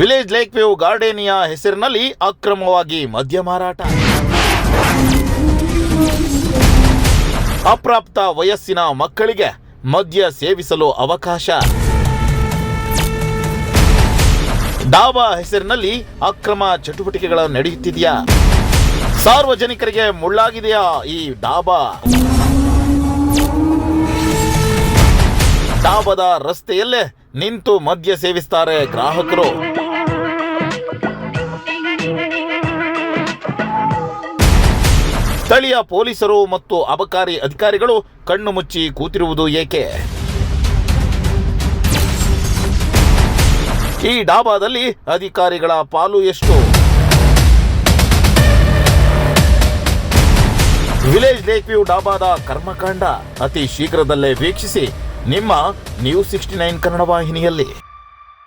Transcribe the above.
Village lake view Gardenia ಹೆಸರಿನಲ್ಲಿ ಅಕ್ರಮವಾಗಿ ಮದ್ಯ ಮಾರಾಟ. ಅಪ್ರಾಪ್ತ ವಯಸ್ಸಿನ ಮಕ್ಕಳಿಗೆ ಮದ್ಯ ಸೇವಿಸಲು ಅವಕಾಶ. ಡಾಬಾ ಹೆಸರಿನಲ್ಲಿ ಅಕ್ರಮ ಚಟುವಟಿಕೆಗಳು ನಡೆಯುತ್ತಿದೆಯಾ? ಸಾರ್ವಜನಿಕರಿಗೆ ಮುಳ್ಳಾಗಿದೆಯಾ ಈ ಡಾಬಾ? ಡಾಬಾದ ರಸ್ತೆಯಲ್ಲೇ ನಿಂತು ಮದ್ಯ ಸೇವಿಸ್ತಾರೆ ಗ್ರಾಹಕರು. ಸ್ಥಳೀಯ ಪೊಲೀಸರು ಮತ್ತು ಅಬಕಾರಿ ಅಧಿಕಾರಿಗಳು ಕಣ್ಣು ಮುಚ್ಚಿ ಕೂತಿರುವುದು ಏಕೆ? ಈ ಡಾಬಾದಲ್ಲಿ ಅಧಿಕಾರಿಗಳ ಪಾಲು ಎಷ್ಟು? ವಿಲೇಜ್ ಲೇಕ್ ವ್ಯೂ ಡಾಬಾದ ಕರ್ಮಕಾಂಡ ಅತಿ ಶೀಘ್ರದಲ್ಲೇ ವೀಕ್ಷಿಸಿ ನಿಮ್ಮ ನ್ಯೂಸ್ ಸಿಕ್ಸ್ಟಿ ನೈನ್ ಕನ್ನಡ ವಾಹಿನಿಯಲ್ಲಿ.